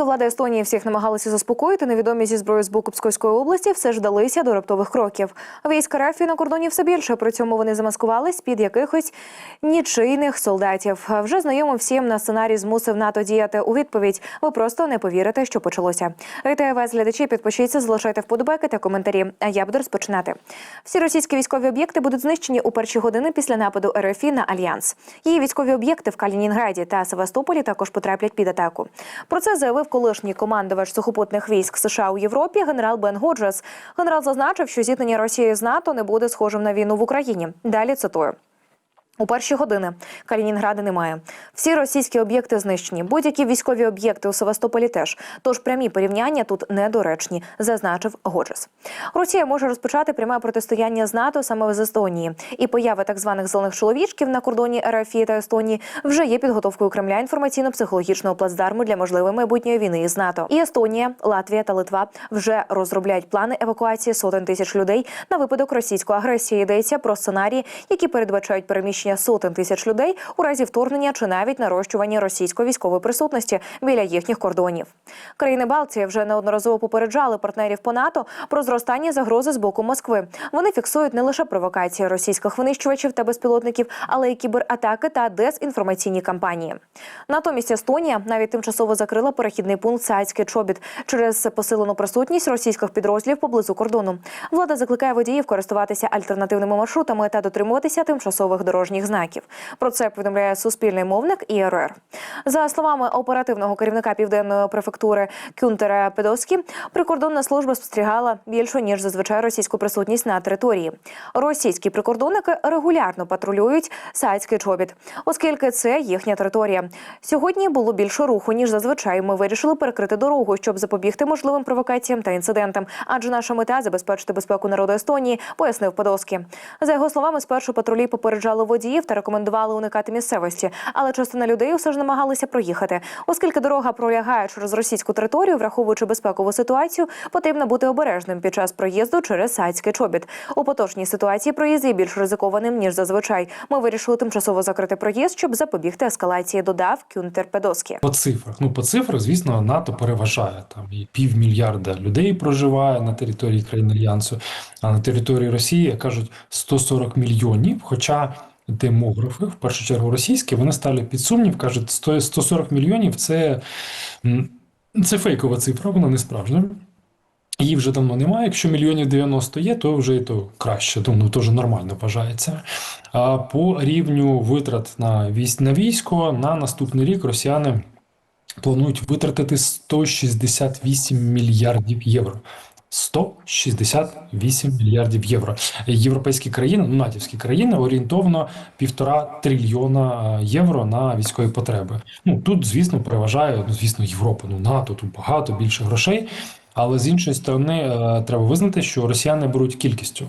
Поки влада Естонії всіх намагалася заспокоїти, невідомі зі зброю з боку Псковської області все ж вдалися до раптових кроків. Війська РФ на кордоні все більше. При цьому вони замаскувались під якихось нічийних солдатів. Вже знайомо всім на сценарій змусив НАТО діяти у відповідь. Ви просто не повірите, що почалося. Вітаю вас, глядачі. Підпишіться, залишайте вподобайки та коментарі. А я буду розпочинати. Всі російські військові об'єкти будуть знищені у перші години після нападу РФІ на альянс. Її військові об'єкти в Калінінграді та Севастополі також потраплять під атаку. Про це заявив колишній командувач сухопутних військ США у Європі генерал Бен Годжес. Генерал зазначив, що зіткнення Росії з НАТО не буде схожим на війну в Україні. Далі цитую. У перші години Калінінграда немає. Всі російські об'єкти знищені. Будь-які військові об'єкти у Севастополі теж. Тож прямі порівняння тут недоречні, зазначив Годжес. Росія може розпочати пряме протистояння з НАТО саме з Естонії. І поява так званих зелених чоловічків на кордоні РФ та Естонії вже є підготовкою Кремля інформаційно-психологічного плацдарму для можливої майбутньої війни із НАТО. І Естонія, Латвія та Литва вже розробляють плани евакуації сотень тисяч людей на випадок російської агресії. Йдеться про сценарії, які передбачають переміщення сотень тисяч людей у разі вторгнення чи навіть нарощування російської військової присутності біля їхніх кордонів. Країни Балтії вже неодноразово попереджали партнерів по НАТО про зростання загрози з боку Москви. Вони фіксують не лише провокації російських винищувачів та безпілотників, але й кібератаки та дезінформаційні кампанії. Натомість Естонія навіть тимчасово закрила перехідний пункт Саацький чобіт через посилену присутність російських підрозділів поблизу кордону. Влада закликає водіїв користуватися альтернативними маршрутами та дотримуватися тимчасових дорожніх знаків. Про це повідомляє суспільний мовник ІРР. За словами оперативного керівника південної префектури Кюнтера Педоскі, прикордонна служба спостерігала більшу ніж зазвичай російську присутність на території. Російські прикордонники регулярно патрулюють Саацький чобіт, оскільки це їхня територія. Сьогодні було більше руху ніж зазвичай. Ми вирішили перекрити дорогу, щоб запобігти можливим провокаціям та інцидентам. Адже наша мета забезпечити безпеку народу Естонії, пояснив Подоски. За його словами, спершу патрулі попереджали водіїв та рекомендували уникати місцевості, але частина людей усе ж намагалися проїхати, оскільки дорога пролягає через російську територію, враховуючи безпекову ситуацію, потрібно бути обережним під час проїзду через Саацький чобіт. У поточній ситуації проїзд є більш ризикованим ніж зазвичай. Ми вирішили тимчасово закрити проїзд, щоб запобігти ескалації. Додав Кюнтер Педоскі. По цифрах. Ну, по цифрах, звісно, НАТО переважає. Там і півмільярда людей проживає на території країн Альянсу, а на території Росії, кажуть, 140 мільйонів. Хоча демографи, в першу чергу російські, вони ставлять під сумнів, кажуть, 100 140 мільйонів це, це фейкова цифра, вона не справжня. Її вже давно немає. Якщо мільйонів 90 є, то вже і то краще. Думаю, теж нормально вважається. А по рівню витрат на військ на військо на наступний рік росіяни планують витратити 168 мільярдів євро. 168 мільярдів євро. Європейські країни, ну натівські країни, орієнтовно півтора трильйона е, євро на військові потреби. Ну тут, звісно, переважає ну, звісно, Європа, ну НАТО, тут багато більше грошей. Але з іншої сторони, е, треба визнати, що росіяни беруть кількістю,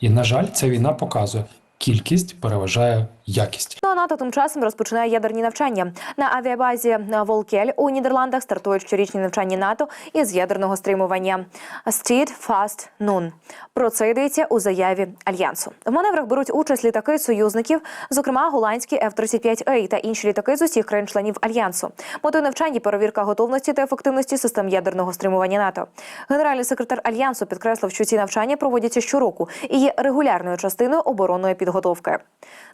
і на жаль, ця війна показує, кількість переважає якість. Ну а НАТО тим часом розпочинає ядерні навчання на авіабазі Волкель у Нідерландах. Стартують щорічні навчання НАТО із ядерного стримування Steed Fast Noon. Про це йдеться у заяві альянсу. В маневрах беруть участь літаки союзників, зокрема голландські F-35A та інші літаки з усіх країн-членів альянсу. Метою навчання перевірка готовності та ефективності систем ядерного стримування НАТО. Генеральний секретар альянсу підкреслив, що ці навчання проводяться щороку і є регулярною частиною оборонної підготовки.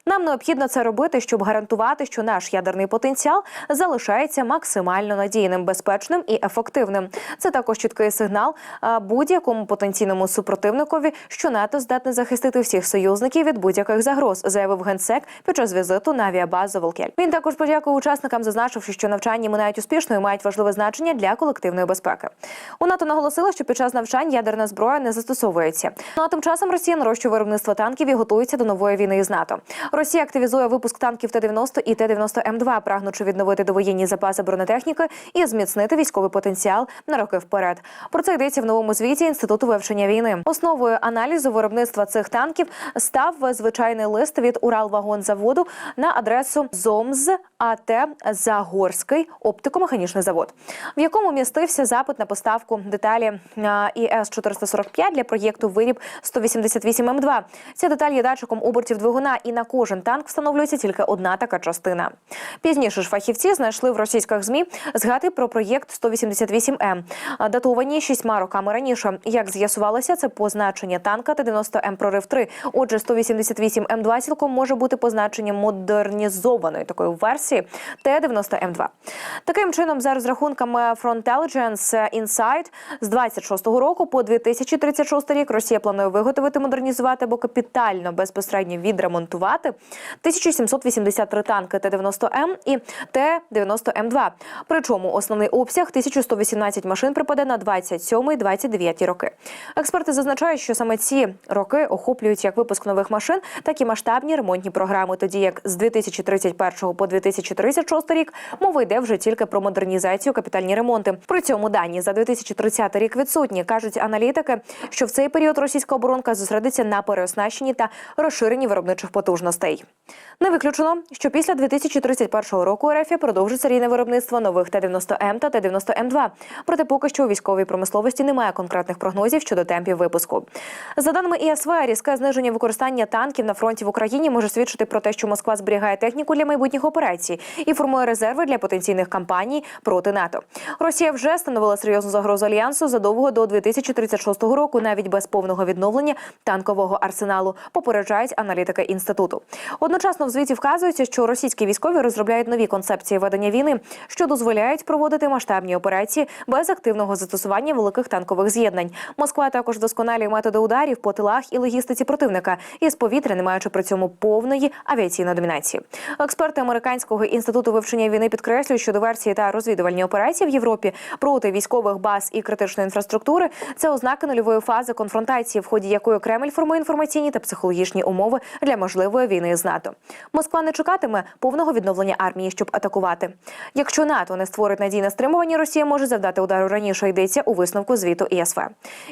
Нам необхідно це робити, щоб гарантувати, що наш ядерний потенціал залишається максимально надійним, безпечним і ефективним. Це також чіткий сигнал будь-якому потенційному супротивникові, що НАТО здатне захистити всіх союзників від будь-яких загроз, заявив генсек під час візиту на авіабазу Волкель. Він також подякував учасникам, зазначивши, що навчання минають успішно і мають важливе значення для колективної безпеки. У НАТО наголосили, що під час навчань ядерна зброя не застосовується. Ну а тим часом Росія нарощує виробництво танків і готується до нової війни із НАТО. Росія активізує випуск танків Т-90 і Т-90М2, прагнучи відновити довоєнні запаси бронетехніки і зміцнити військовий потенціал на роки вперед. Про це йдеться в новому звіті інституту вивчення війни. Основою аналізу виробництва цих танків став звичайний лист від Уралвагонзаводу на адресу ЗОМЗ АТ Загорський оптико-механічний завод, в якому містився запит на поставку деталі іс 445 для проєкту виріб 188 М2. Ця деталь є датчиком обертів двигуна, і на кожен танк танк встановлюється тільки одна така частина. Пізніше ж фахівці знайшли в російських змі згадки про проєкт 188М, а датовані шістьма роками раніше. Як з'ясувалося, це позначення танка Т-90М прорив 3 Отже, 188М2 цілком може бути позначенням модернізованої такої версії Т-90М2. Таким чином, за розрахунками Frontelligence Insight, з 26-го року по 2036 рік Росія планує виготовити, модернізувати або капітально безпосередньо відремонтувати 1783 танки Т-90М і Т-90М2. Причому основний обсяг 1118 машин припаде на 27-29 роки. Експерти зазначають, що саме ці роки охоплюють як випуск нових машин, так і масштабні ремонтні програми. Тоді як з 2031 по 2036 рік мова йде вже тільки про модернізацію, капітальні ремонти. При цьому дані за 2030 рік відсутні. кажуть аналітики, що в цей період російська оборонка зосередиться на переоснащенні та розширенні виробничих потужностей. Не виключено, що після 2031 року РФ продовжить серійне виробництво нових Т-90М та Т-90М2. Проте поки що у військовій промисловості немає конкретних прогнозів щодо темпів випуску. За даними ІСВ, різке зниження використання танків на фронті в Україні може свідчити про те, що Москва зберігає техніку для майбутніх операцій і формує резерви для потенційних кампаній проти НАТО. Росія вже становила серйозну загрозу альянсу задовго до 2036 року, навіть без повного відновлення танкового арсеналу. Попереджають аналітики інституту. Одночасно в звіті вказується, що російські військові розробляють нові концепції ведення війни, що дозволяють проводити масштабні операції без активного застосування великих танкових з'єднань. Москва також вдосконалює методи ударів по тилах і логістиці противника із повітря, не маючи при цьому повної авіаційної домінації. Експерти американського інституту вивчення війни підкреслюють, що диверсії та розвідувальні операції в Європі проти військових баз і критичної інфраструктури це ознаки нульової фази конфронтації, в ході якої Кремль формує інформаційні та психологічні умови для можливої війни з НАТО. Москва не чекатиме повного відновлення армії, щоб атакувати. Якщо НАТО не створить надійне стримування, Росія може завдати удару раніше. Йдеться у висновку звіту ІСВ.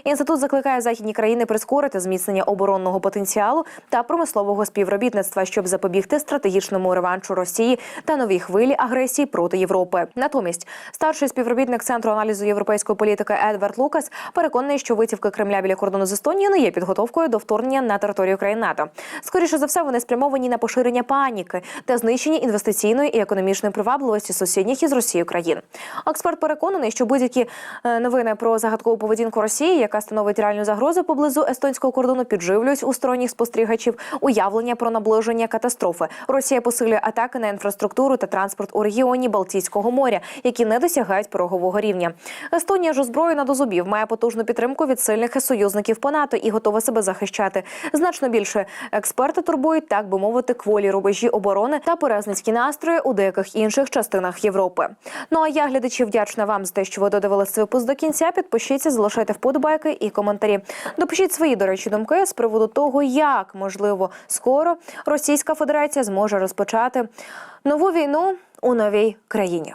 Інститут закликає західні країни прискорити зміцнення оборонного потенціалу та промислового співробітництва, щоб запобігти стратегічному реваншу Росії та новій хвилі агресії проти Європи. Натомість старший співробітник центру аналізу європейської політики Едвард Лукас переконаний, що витівки Кремля біля кордону з Естонією не є підготовкою до вторгнення на територію країн НАТО. Скоріше за все, вони спрямовані на поширення паніки та знищення інвестиційної і економічної привабливості сусідніх із Росією країн. Експерт переконаний, що будь-які е, новини про загадкову поведінку Росії, яка становить реальну загрозу поблизу естонського кордону, підживлюють у сторонніх спостерігачів уявлення про наближення катастрофи. Росія посилює атаки на інфраструктуру та транспорт у регіоні Балтійського моря, які не досягають порогового рівня. Естонія ж озброєна до зубів, має потужну підтримку від сильних союзників по НАТО і готова себе захищати. Значно більше експерти турбують, так би мовити, кволі рубежі оборони та перезницькі настрої у деяких інших частинах Європи. Ну а я глядачі вдячна вам за те, що ви додивилися випуск до кінця. Підпишіться, залишайте вподобайки і коментарі. Допишіть свої до речі думки з приводу того, як можливо скоро Російська Федерація зможе розпочати нову війну у новій країні.